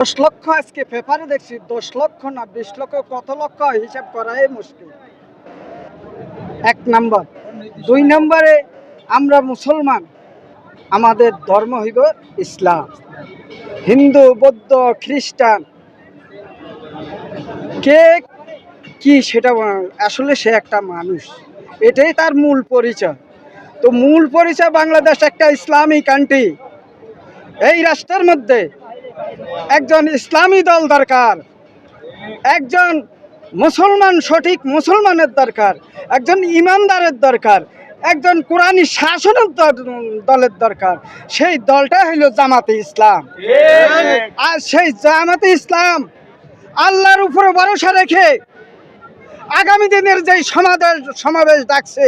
দশ লক্ষ আজকে পেপারে দেখছি, দশ লক্ষ না বিশ লক্ষ, কত লক্ষ হিসাব করাই মুশকিল। এক নাম্বার। দুই নম্বরে আমরা মুসলমান, আমাদের ধর্ম হইব ইসলাম। হিন্দু, বৌদ্ধ, খ্রিস্টান। কে কি সেটা আসলে সে একটা মানুষ। এটাই তার মূল পরিচয়। তো মূল পরিচয় বাংলাদেশ একটা ইসলামী কান্ট্রি এই রাষ্ট্রের মধ্যে একজন ইসলামী দল দরকার, একজন মুসলমান সঠিক মুসলমানের দরকার, একজন ইমানদারের দরকার, একজন কোরআনী শাসনের দলের দরকার। সেই দলটা হইল জামাতে ইসলাম। আর সেই জামাতে ইসলাম আল্লাহর উপরে ভরসা রেখে আগামী দিনের যে সমাবেশ সমাবেশ ডাকছে,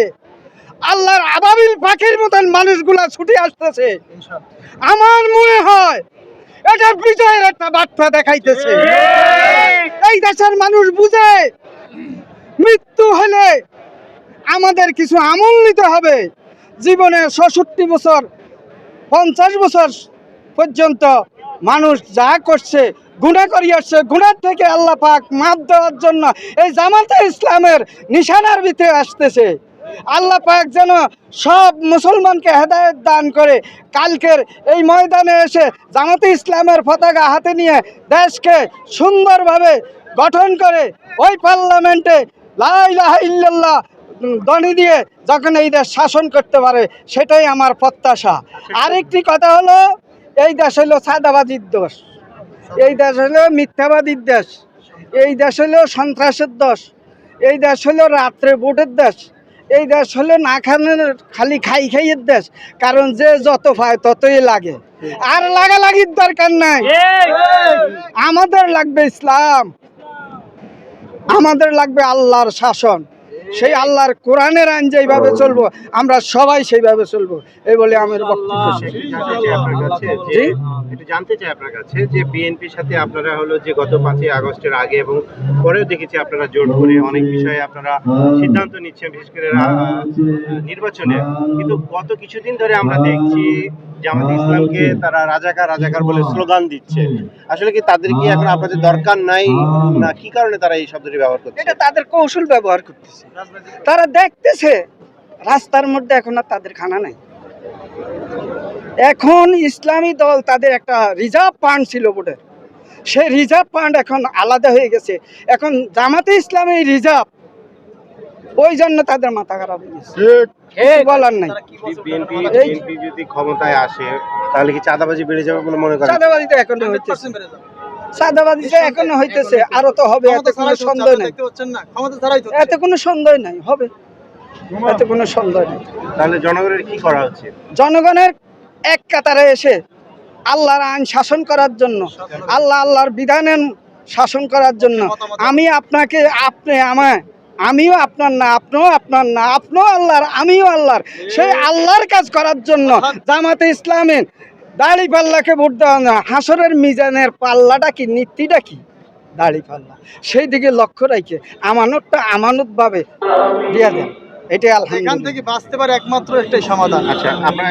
আল্লাহর আবাবিল পাখির মতন মানুষগুলা ছুটে আসতেছে। আমার মনে হয় এটা বিজয়ের একটা বার্তা দেখাইতেছে। এই দেশের মানুষ বুঝে মৃত্যু হলে আমাদের কিছু আমল নিতে হবে। জীবনে ছষট্টি বছর পঞ্চাশ বছর পর্যন্ত মানুষ যা করছে গুণা করি আসছে গুণার থেকে আল্লাহ পাক মাপ দেওয়ার জন্য এই জামাতে ইসলামের নিশানার ভিতরে আসতেছে। আল্লাহ পাক যেন সব মুসলমানকে হেদায়েত দান করে। কালকের এই ময়দানে এসে জামাতে ইসলামের পতাকা হাতে নিয়ে দেশকে সুন্দরভাবে গঠন করে ওই পার্লামেন্টে লাইলাহা ইল্লাল্লাহ দনি দিয়ে যখন এই দেশ শাসন করতে পারে, সেটাই আমার প্রত্যাশা। আরেকটি কথা হলো, এই দেশ হলো সাদাবাজির দোষ এই দেশ হলো মিথ্যাবাদীর দেশ। এই দেশ হলো সন্ত্রাসের দেশ। এই দেশ হলো রাত্রে ভোটের দেশ। এই দেশ হলে না খানের খালি খাই খাইয়ের দেশ। কারণ যে যত পায় ততই লাগে। আর লাগা লাগির দরকার নাই। আমাদের লাগবে ইসলাম। আমাদের লাগবে আল্লাহর শাসন। সেই আল্লাহর কোরআনের আইন যেইভাবে চলবো আমরা সবাই সেইভাবে চলবো। এই বলে আমার বক্তব্য শেষ। জানতে চাই আপনার কাছে যে একটু জানতে চাই আপনার কাছে যে বিএনপির সাথে আপনারা হলো যে গত পাঁচই আগস্টের আগে এবং পরেও দেখেছি আপনারা জোট করে অনেক বিষয়ে আপনারা সিদ্ধান্ত নিচ্ছেন বিশেষ করে নির্বাচনে। কিন্তু গত কিছুদিন ধরে আমরা দেখছি জামাত ইসলামকে তারা রাজাকার রাজাকার বলে স্লোগান দিচ্ছে। আসলে কি তাদের কি এখন আপনাদের দরকার নাই? না কি কারণে তারা এই শব্দটি ব্যবহার করছে? এটা তাদের কৌশল ব্যবহার করতেছে। তারা দেখতেছে রাস্তার মধ্যে এখন আর তাদের খানা নাই। এখন ইসলামী দল তাদের একটা রিজার্ভ ফান্ড ছিল বোর্ডের সেই রিজার্ভ ফান্ড এখন আলাদা হয়ে গেছে। এখন জামাতে ইসলামী রিজার্ভ ওই জন্য তাদের মাথা খারাপ বলার নাই। বিএনপি যদি ক্ষমতায় আসে তাহলে কি চাঁদাবাজি বেড়ে যাবে বলে মনে করেন? চাঁদাবাজি তো এখনও হইতেছে। চাঁদাবাজি তো এখনও হইতেছে। আরও তো হবে এতে কোনো সন্দেহ নাই। এতে কোনো সন্দেহ নাই হবে। এতে কোনো সন্দেহ নেই। তাহলে জনগণের কি করা উচিত জনগণের এক কাতারে এসে আল্লাহর আইন শাসন করার জন্য আল্লাহ আল্লাহর বিধানের শাসন করার জন্য আমি আপনাকে আপনি আমায় আমিও আপনার না আপনিও আপনার না আপনিও আল্লাহর আমিও আল্লাহর। সেই আল্লাহর কাজ করার জন্য জামাতে ইসলামের দাড়ি পাল্লাকে ভোট দেওয়া না হাসরের মিজানের পাল্লাটা কি নীতিটা কি? দাড়ি পাল্লা। সেই দিকে লক্ষ্য রাখে আমানতটা আমানতভাবে দিয়ে দেন। এটাই এখান থেকে বাঁচতে পারে একমাত্র একটাই সমাধান। আচ্ছা আপনার